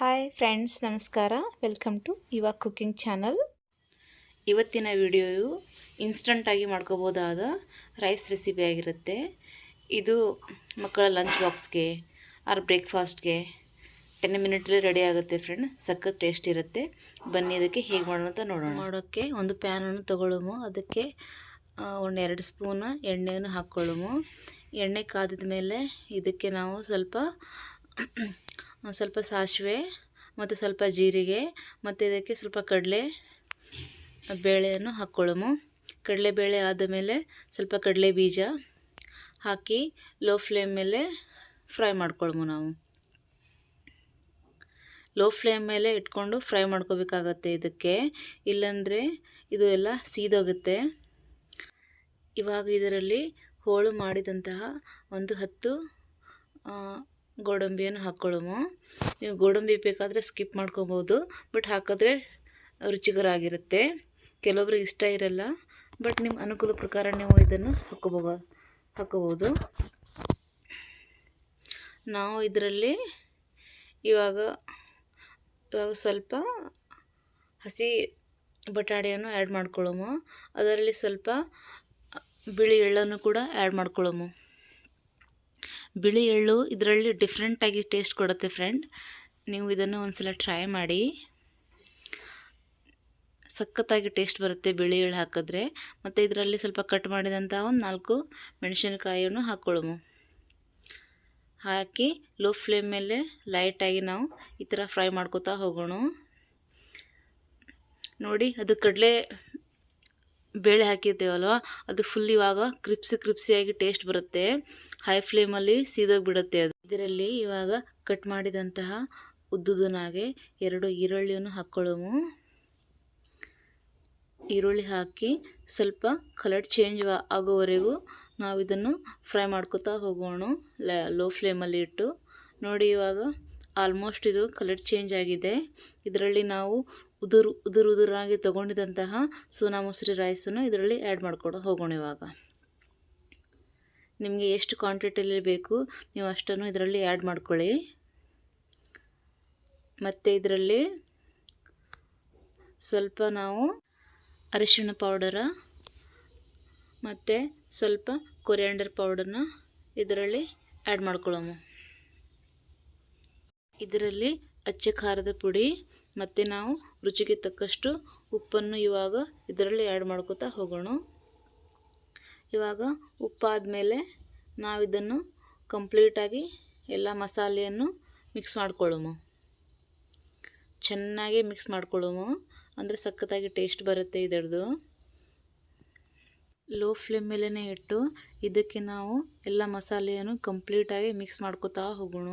Hi friends ನಮಸ್ಕಾರ. Welcome to Yuva cooking channel ಇವತ್ತಿನ ವಿಡಿಯೋಯು ಇನ್ಸ್ಟಂಟಾಗಿ ಮಾಡ್ಕೋಬೋದಾದ ರೈಸ್ ರೆಸಿಪಿ ಆಗಿರುತ್ತೆ. ಇದು ಮಕ್ಕಳ ಲಂಚ್ ಬಾಕ್ಸ್ಗೆ ಆರ್ ಬ್ರೇಕ್ಫಾಸ್ಟ್ಗೆ ಟೆನ್ ಮಿನಿಟಲ್ಲಿ ರೆಡಿ ಆಗುತ್ತೆ ಫ್ರೆಂಡ್ ಸಖತ್ ಟೇಸ್ಟ್ ಇರುತ್ತೆ. ಬನ್ನಿ ಇದಕ್ಕೆ ಹೇಗೆ ಮಾಡೋಣ ಅಂತ ನೋಡೋಣ. ಮಾಡೋಕ್ಕೆ ಒಂದು ಪ್ಯಾನನ್ನು ತೊಗೊಳ್ಳೋಮು. ಅದಕ್ಕೆ ಒಂದೆರಡು ಒಂದು ಎರಡು ಸ್ಪೂನ್ ಎಣ್ಣೆಯನ್ನು ಹಾಕ್ಕೊಳ್ಳೋಮು ಎಣ್ಣೆ ಕಾದಿದ ಮೇಲೆ ಇದಕ್ಕೆ ನಾವು ಸ್ವಲ್ಪ ಸ್ವಲ್ಪ ಸಾಸಿವೆ ಮತ್ತು ಸ್ವಲ್ಪ ಜೀರಿಗೆ ಮತ್ತು ಇದಕ್ಕೆ ಸ್ವಲ್ಪ ಕಡಲೆ ಬೇಳೆಯನ್ನು ಹಾಕ್ಕೊಳ್ಳೋಮು. ಕಡಲೆಬೇಳೆ ಆದ ಮೇಲೆ ಸ್ವಲ್ಪ ಕಡಲೆ ಬೀಜ ಹಾಕಿ ಲೋ ಫ್ಲೇಮ್ ಮೇಲೆ ಫ್ರೈ ಮಾಡ್ಕೊಳ್ಮು ನಾವು. ಲೋ ಫ್ಲೇಮ್ ಮೇಲೆ ಇಟ್ಕೊಂಡು ಫ್ರೈ ಮಾಡ್ಕೋಬೇಕಾಗತ್ತೆ ಇದಕ್ಕೆ. ಇಲ್ಲಾಂದರೆ ಇದು ಎಲ್ಲ ಸೀದೋಗುತ್ತೆ. ಇವಾಗ ಇದರಲ್ಲಿ ಹೋಳು ಮಾಡಿದಂತಹ ಒಂದು ಹತ್ತು ಗೋಡಂಬಿಯನ್ನು ಹಾಕ್ಕೊಳ್ಳೋಮು ನೀವು ಗೋಡಂಬಿ ಬೇಕಾದರೆ ಸ್ಕಿಪ್ ಮಾಡ್ಕೊಬೋದು, ಬಟ್ ಹಾಕಿದ್ರೆ ರುಚಿಕರ ಆಗಿರುತ್ತೆ ಕೆಲವೊಬ್ರಿಗೆ ಇಷ್ಟ ಇರಲ್ಲ, ಬಟ್ ನಿಮ್ಮ ಅನುಕೂಲ ಪ್ರಕಾರ ನೀವು ಇದನ್ನು ಹಾಕ್ಕೋಬೋ ಹಾಕ್ಕೋಬೋದು ನಾವು ಇದರಲ್ಲಿ ಇವಾಗ ಇವಾಗ ಸ್ವಲ್ಪ ಹಸಿ ಬಟಾಣಿಯನ್ನು ಆ್ಯಡ್ ಮಾಡ್ಕೊಳ್ಳೋಮು ಅದರಲ್ಲಿ ಸ್ವಲ್ಪ ಬಿಳಿ ಎಳ್ಳನ್ನು ಕೂಡ ಆ್ಯಡ್ ಮಾಡ್ಕೊಳ್ಳೋಮು ಬಿಳಿ ಎಳ್ಳು ಇದರಲ್ಲಿ ಡಿಫ್ರೆಂಟಾಗಿ ಟೇಸ್ಟ್ ಕೊಡುತ್ತೆ ಫ್ರೆಂಡ್ ನೀವು ಇದನ್ನು ಒಂದ್ಸಲ ಟ್ರೈ ಮಾಡಿ. ಸಖತ್ತಾಗಿ ಟೇಸ್ಟ್ ಬರುತ್ತೆ ಬಿಳಿ ಎಳ್ಳು ಹಾಕಿದ್ರೆ. ಮತ್ತು ಇದರಲ್ಲಿ ಸ್ವಲ್ಪ ಕಟ್ ಮಾಡಿದಂಥ ಒಂದು ನಾಲ್ಕು ಮೆಣಸಿನಕಾಯಿಯನ್ನು ಹಾಕ್ಕೊಳ್ಳೋಮು ಹಾಕಿ ಲೋ ಫ್ಲೇಮ್ ಮೇಲೆ ಲೈಟಾಗಿ ನಾವು ಈ ಥರ ಫ್ರೈ ಮಾಡ್ಕೋತಾ ಹೋಗೋಣ. ನೋಡಿ ಅದು ಕಡಲೆ ಬೇಳೆ ಹಾಕಿರ್ತೇವಲ್ವ, ಅದು ಫುಲ್ ಇವಾಗ ಕ್ರಿಪ್ಸಿ ಕ್ರಿಪ್ಸಿಯಾಗಿ ಟೇಸ್ಟ್ ಬರುತ್ತೆ. ಹೈ ಫ್ಲೇಮಲ್ಲಿ ಸೀದೋಗಿಬಿಡುತ್ತೆ ಅದು. ಇದರಲ್ಲಿ ಇವಾಗ ಕಟ್ ಮಾಡಿದಂತಹ ಉದ್ದುದನಾಗೆ ಎರಡು ಈರುಳ್ಳಿಯನ್ನು ಹಾಕ್ಕೊಳ್ಳೋಮು ಈರುಳ್ಳಿ ಹಾಕಿ ಸ್ವಲ್ಪ ಕಲರ್ ಚೇಂಜ್ ಆಗೋವರೆಗೂ ನಾವು ಇದನ್ನು ಫ್ರೈ ಮಾಡ್ಕೊತಾ ಹೋಗೋಣ. ಲೋ ಫ್ಲೇಮಲ್ಲಿ ಇಟ್ಟು. ನೋಡಿ ಇವಾಗ ಆಲ್ಮೋಸ್ಟ್ ಇದು ಕಲರ್ ಚೇಂಜ್ ಆಗಿದೆ. ಇದರಲ್ಲಿ ನಾವು ಉದುರು ಉದುರು, ಉದುರಾಗಿ ತೊಗೊಂಡಿದ್ದಂತಹ ಸೋನಾ ಮೊಸರಿ ರೈಸನ್ನು ಇದರಲ್ಲಿ ಆ್ಯಡ್ ಮಾಡ್ಕೊಡೋ, ಹೋಗೋಣ ಇವಾಗ. ನಿಮಗೆ ಎಷ್ಟು ಕ್ವಾಂಟಿಟಿಯಲ್ಲಿ ಬೇಕು, ನೀವು ಅಷ್ಟನ್ನು ಇದರಲ್ಲಿ ಆ್ಯಡ್ ಮಾಡ್ಕೊಳ್ಳಿ. ಮತ್ತು ಇದರಲ್ಲಿ ಸ್ವಲ್ಪ ನಾವು ಅರಿಶಿಣ ಪೌಡರ ಮತ್ತು ಸ್ವಲ್ಪ ಕೊರಿಯಾಂಡರ್ ಪೌಡರ್ನ ಇದರಲ್ಲಿ ಆ್ಯಡ್ ಮಾಡ್ಕೊಳ್ಳೋಮು ಇದರಲ್ಲಿ ಅಚ್ಚ ಖಾರದ ಪುಡಿ ಮತ್ತು ನಾವು ರುಚಿಗೆ ತಕ್ಕಷ್ಟು ಉಪ್ಪನ್ನು ಇವಾಗ ಇದರಲ್ಲಿ ಆ್ಯಡ್ ಮಾಡ್ಕೋತಾ ಹೋಗೋಣ. ಇವಾಗ ಉಪ್ಪಾದಮೇಲೆ ನಾವು ಇದನ್ನು ಕಂಪ್ಲೀಟಾಗಿ ಎಲ್ಲ ಮಸಾಲೆಯನ್ನು ಮಿಕ್ಸ್ ಮಾಡ್ಕೊಳ್ಳೋಮು. ಚೆನ್ನಾಗಿ ಮಿಕ್ಸ್ ಮಾಡ್ಕೊಳ್ಳೋಮು. ಅಂದರೆ ಸಖತ್ತಾಗಿ ಟೇಸ್ಟ್ ಬರುತ್ತೆ ಇದರದು. ಲೋ ಫ್ಲೇಮ್ ಮೇಲೇ ಇಟ್ಟು ಇದಕ್ಕೆ ನಾವು ಎಲ್ಲ ಮಸಾಲೆಯನ್ನು ಕಂಪ್ಲೀಟಾಗಿ ಮಿಕ್ಸ್ ಮಾಡ್ಕೋತಾ ಹೋಗೋಣ.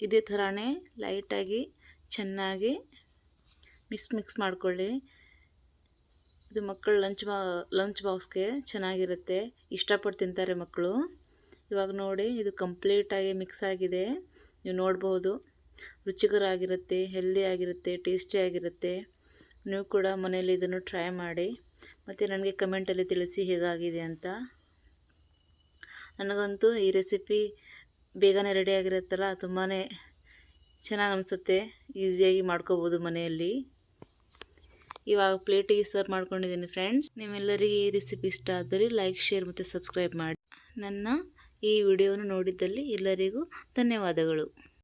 ಇದೇ ಥರನೇ ಲೈಟಾಗಿ, ಚೆನ್ನಾಗಿ ಮಿಕ್ಸ್ ಮಿಕ್ಸ್ ಮಾಡ್ಕೊಳ್ಳಿ. ಇದು ಮಕ್ಕಳು ಲಂಚ್ ಬಾ, ಲಂಚ್ ಬಾಕ್ಸ್ಗೆ ಚೆನ್ನಾಗಿರುತ್ತೆ. ಇಷ್ಟಪಟ್ಟು ತಿಂತಾರೆ ಮಕ್ಕಳು. ಇವಾಗ ನೋಡಿ, ಇದು ಕಂಪ್ಲೀಟಾಗಿ ಮಿಕ್ಸ್ ಆಗಿದೆ. ನೀವು ನೋಡ್ಬೋದು. ರುಚಿಕರ ಆಗಿರುತ್ತೆ ಹೆಲ್ದಿ ಆಗಿರುತ್ತೆ ಟೇಸ್ಟಿ ಆಗಿರುತ್ತೆ ನೀವು ಕೂಡ ಮನೇಲಿ ಇದನ್ನು ಟ್ರೈ ಮಾಡಿ. ಮತ್ತು ನನಗೆ ಕಮೆಂಟಲ್ಲಿ ತಿಳಿಸಿ ಹೇಗಾಗಿದೆ ಅಂತ. ನನಗಂತೂ ಈ ರೆಸಿಪಿ ಬೇಗನೆ ರೆಡಿ ಆಗಿರುತ್ತಲ್ಲ ತುಂಬಾ ಚೆನ್ನಾಗಿ ಅನಿಸುತ್ತೆ. ಈಸಿಯಾಗಿ ಮಾಡ್ಕೋಬೋದು ಮನೆಯಲ್ಲಿ. ಇವಾಗ ಪ್ಲೇಟಿಗೆ ಸರ್ವ್ ಮಾಡ್ಕೊಂಡಿದ್ದೀನಿ ಫ್ರೆಂಡ್ಸ್ ನಿಮ್ಮೆಲ್ಲರಿಗೆ ಈ ರೆಸಿಪಿ ಇಷ್ಟ ಆದರೆ ಲೈಕ್ ಶೇರ್ ಮತ್ತು ಸಬ್ಸ್ಕ್ರೈಬ್ ಮಾಡಿ. ನನ್ನ ಈ ವಿಡಿಯೋನ ನೋಡಿದ್ದಲ್ಲಿ ಎಲ್ಲರಿಗೂ ಧನ್ಯವಾದಗಳು.